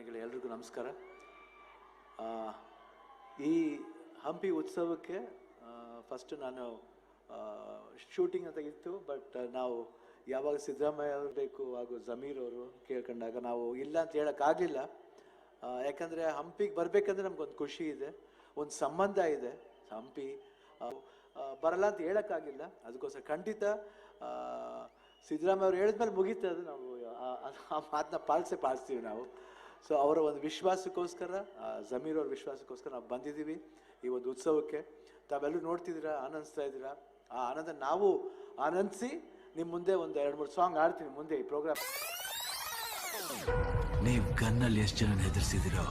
ಅಭಿಮಾನಿಗಳು ಎಲ್ರಿಗೂ ನಮಸ್ಕಾರ. ಈ ಹಂಪಿ ಉತ್ಸವಕ್ಕೆ ಫಸ್ಟ್ ನಾನು ಶೂಟಿಂಗ್ ಅಂತ ಇತ್ತು ಬಟ್ ನಾವು ಯಾವಾಗ ಸಿದ್ದರಾಮಯ್ಯ ಅವರು ಬೇಕು, ಹಾಗೂ ಜಮೀರ್ ಅವರು ಕೇಳ್ಕೊಂಡಾಗ ನಾವು ಇಲ್ಲ ಅಂತ ಹೇಳೋಕ್ಕಾಗಲಿಲ್ಲ ಯಾಕಂದರೆ ಹಂಪಿಗೆ ಬರಬೇಕಂದ್ರೆ ನಮ್ಗೊಂದು ಖುಷಿ ಇದೆ, ಒಂದು ಸಂಬಂಧ ಇದೆ. ಹಂಪಿ ಬರಲ್ಲ ಅಂತ ಹೇಳೋಕ್ಕಾಗಿಲ್ಲ ಅದಕ್ಕೋಸ್ಕರ ಖಂಡಿತ ಸಿದ್ದರಾಮಯ್ಯ ಅವರು ಹೇಳಿದ್ಮೇಲೆ ಮುಗೀತದೆ ನಾವು, ಆ ಮಾತನ್ನ ಪಾಲಿಸೇ, ಪಾಲಿಸ್ತೀವಿ ನಾವು. ಸೊ ಅವರ ಒಂದು ವಿಶ್ವಾಸಕ್ಕೋಸ್ಕರ ಜಮೀರ್ ಅವ್ರ ವಿಶ್ವಾಸಕ್ಕೋಸ್ಕರ ನಾವು ಬಂದಿದ್ದೀವಿ ಈ ಒಂದು ಉತ್ಸವಕ್ಕೆ. ತಾವೆಲ್ಲರೂ ನೋಡ್ತಿದ್ದೀರಾ, ಆನಂದಿಸ್ತಾ ಇದ್ದೀರಾ? ಆ ಆನಂದ ನಾವು ಆನಂದಿಸಿ ನಿಮ್ಮ ಮುಂದೆ ಒಂದು ಎರಡು ಮೂರು ಸಾಂಗ್ ಆಡ್ತೀನಿ ಮುಂದೆ ಈ ಪ್ರೋಗ್ರಾಮ್. ನೀವು ಗನ್ನಲ್ಲಿ ಎಷ್ಟು ಜನ ಹೆದರ್ಸಿದಿರೋ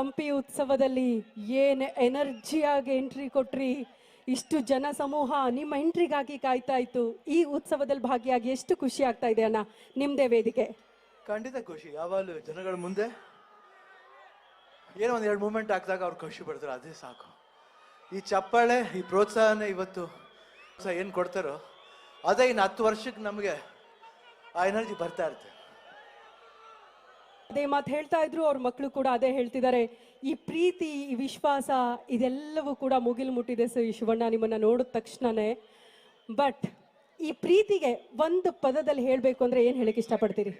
ಹಂಪಿ ಉತ್ಸವದಲ್ಲಿ ಏನು ಎನರ್ಜಿಯಾಗಿ ಎಂಟ್ರಿ ಕೊಟ್ರಿ? ಇಷ್ಟು ಜನ ಸಮೂಹ ನಿಮ್ಮ ಎಂಟ್ರಿಗಾಗಿ ಕಾಯ್ತಾ ಇತ್ತು. ಈ ಉತ್ಸವದಲ್ಲಿ ಭಾಗಿಯಾಗಿ ಎಷ್ಟು ಖುಷಿ ಆಗ್ತಾ ಇದೆ ಅಣ್ಣ, ನಿಮ್ದೇ ವೇದಿಕೆ. ಖಂಡಿತ ಖುಷಿ. ಯಾವಾಗಲೂ ಜನಗಳ ಮುಂದೆ ಏನೋ ಒಂದು ಎರಡು ಮೂಮೆಂಟ್ ಹಾಕಿದಾಗ ಅವ್ರು ಖುಷಿ ಪಡ್ತಾರೆ. ಅದೇ ಸಾಕು. ಈ ಚಪ್ಪಾಳೆ, ಈ ಪ್ರೋತ್ಸಾಹನ ಇವತ್ತು ಏನು ಕೊಡ್ತಾರೋ, ಅದೇ ಇನ್ನು ಹತ್ತು ವರ್ಷಕ್ಕೆ ನಮಗೆ ಆ ಎನರ್ಜಿ ಬರ್ತಾ ಇರುತ್ತೆ. ಅದೇ ಮಾತು ಹೇಳ್ತಾ ಇದ್ರು, ಅವ್ರ ಮಕ್ಕಳು ಕೂಡ ಅದೇ ಹೇಳ್ತಿದ್ದಾರೆ. ಈ ಪ್ರೀತಿ, ಈ ವಿಶ್ವಾಸ, ಇದೆಲ್ಲವೂ ಕೂಡ ಮುಗಿಲು ಮುಟ್ಟಿದೆ ಸೊ ಈ ಶಿವಣ್ಣ ನಿಮ್ಮನ್ನ ನೋಡಿದ ತಕ್ಷಣನೇ. ಬಟ್ ಈ ಪ್ರೀತಿಗೆ ಒಂದು ಪದದಲ್ಲಿ ಹೇಳಬೇಕು ಅಂದ್ರೆ ಏನು ಹೇಳಕ್ಕೆ ಇಷ್ಟಪಡ್ತೀರಿ?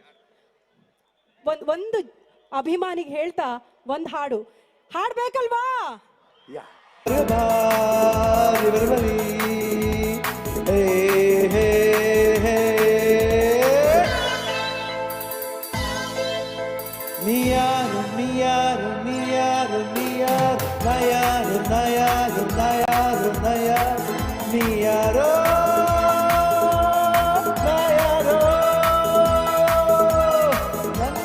ಒಂದ್, ಒಂದು ಅಭಿಮಾನಿಗೆ ಹೇಳ್ತಾ ಒಂದು ಹಾಡು. ಹಾಡ್ಬೇಕಲ್ವಾ? nayaru, niyaru, nayaru. ನನ್-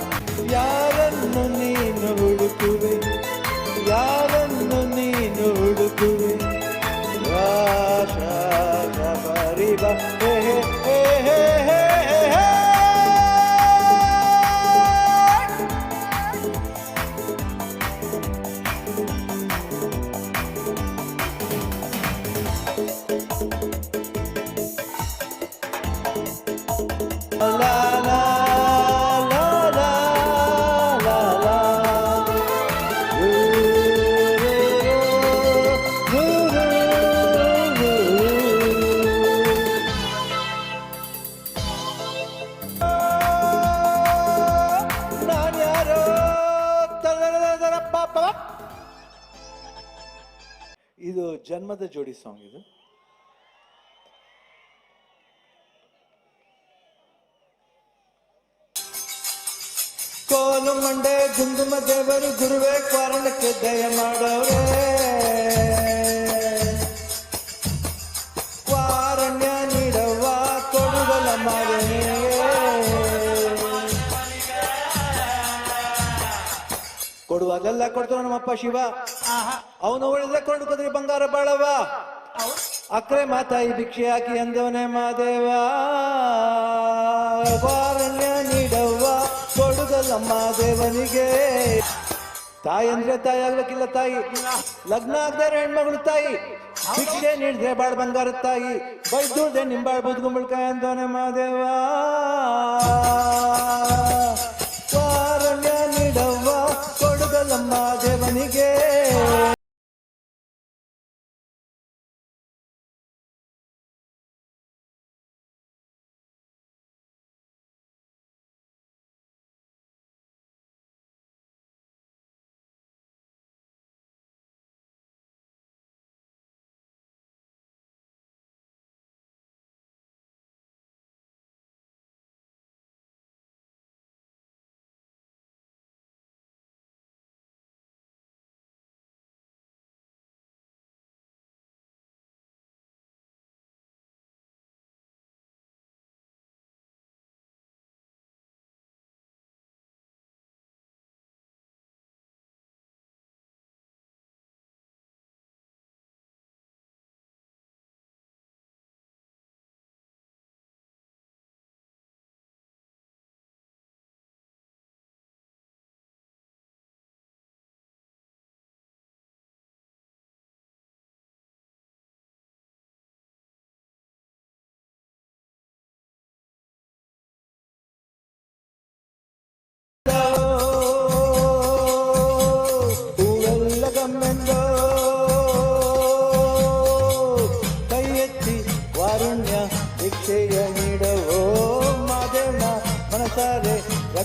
ಯಾರನ್ನು ನೀನು ಹುಡುಕುವೆ ಯಾರನ್ನು ನೀನು ಹುಡುಕುವೆ ಆಶಾ ಪರಿಬ ಇದು ಜನ್ಮದ ಜೋಡಿ ಸಾಂಗ್ ಇದು. ಕೋಲು ಮಂಡೆ ಗುಂಗುಮ ದೇವರು ಗುರುವೇ, ಕಾರಣಕ್ಕೆ ದಯ ಮಾಡೋರೆ. ವಾರಣ್ಯ ನೀಡವ್ವ ಕೊಡುವಾಗೆಲ್ಲ ನಮ್ಮಪ್ಪ ಶಿವ? ಅವನು ಉಳಿದ್ರೆ ಕೊಂಡ್ಕೊದ್ರಿ ಬಂಗಾರ ಬಾಳವ ಅಕ್ರೆ ಮಾತಾಯಿ ಭಿಕ್ಷೆ ಹಾಕಿ ಅಂದವನೇ ಮಾದೇವ. ವಾರಣ್ಯ ನೀಡವ್ವ ಕೊಡುಗಲ್ಲಮ್ಮ ದೇವನಿಗೆ. ತಾಯಿ ಅಂದ್ರೆ ತಾಯಿ ಆಗ್ಲಿಕ್ಕಿಲ್ಲ ತಾಯಿ. ಲಗ್ನ ಆಗ್ದಾರೆ ಹೆಣ್ಮಗಳು ತಾಯಿ. ಭಿಕ್ಷೆ ನೀಡಿದ್ರೆ ಬಾಳ್ ಬಂಗಾರ ತಾಯಿ. ಬೈದೂಡ್ದೆ ನಿಂಬಾಳ್ ಬುದ್ಕೊಂಬಳ್ಕ ಅಂದವನೇ ಮಾದೇವ. ವಾರಣ್ಯ ನೀಡವ್ವ ಕೊಡುಗಲ್ಲಮ್ಮ ದೇವನಿಗೆ.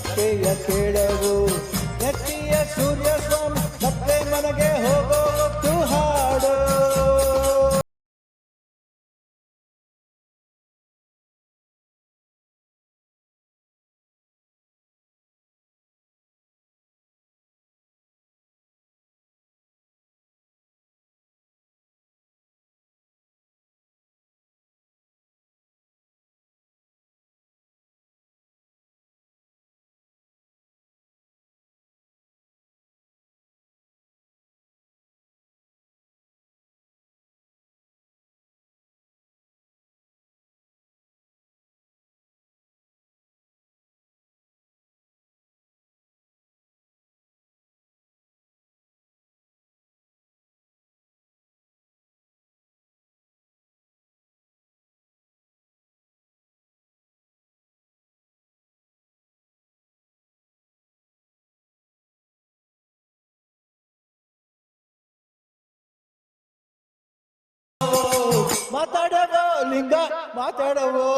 ಹರಕೆಯ ಕೇಳರು ನೆತ್ತಿಯ ಸೂರ್ಯ ಸ್ವಾಮಿ ಮತ್ತೆ ಮನೆಗೆ ಹೋಗೋ ಮಾತಾಡವೋ ಲಿಂಗ, ಮಾತಾಡವೋ.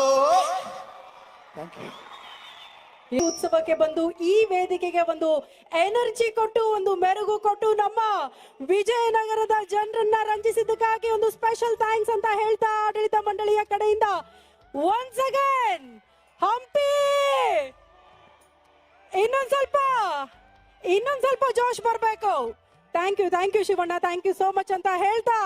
ಈ ಉತ್ಸವಕ್ಕೆ ಬಂದು, ಈ ವೇದಿಕೆಗೆ ಒಂದು ಎನರ್ಜಿ ಕೊಟ್ಟು, ಒಂದು ಮೆರುಗು ಕೊಟ್ಟು ನಮ್ಮ ವಿಜಯನಗರದ ಜನರನ್ನ ರಂಜಿಸಿದ್ದಕ್ಕಾಗಿ ಒಂದು ಸ್ಪೆಷಲ್ ಥ್ಯಾಂಕ್ಸ್ ಅಂತ ಹೇಳ್ತಾ ಆಡಳಿತ ಮಂಡಳಿಯ ಕಡೆಯಿಂದ ಒನ್ಸ್ ಅಗೇನ್ ಹಂಪಿ! ಇನ್ನೊಂದ್ ಸ್ವಲ್ಪ ಇನ್ನೊಂದ್ ಸ್ವಲ್ಪ ಜೋಶ್ ಬರ್ಬೇಕು. Thank you thank you Shivanna thank you so much ಅಂತ ಹೇಳ್ತಾ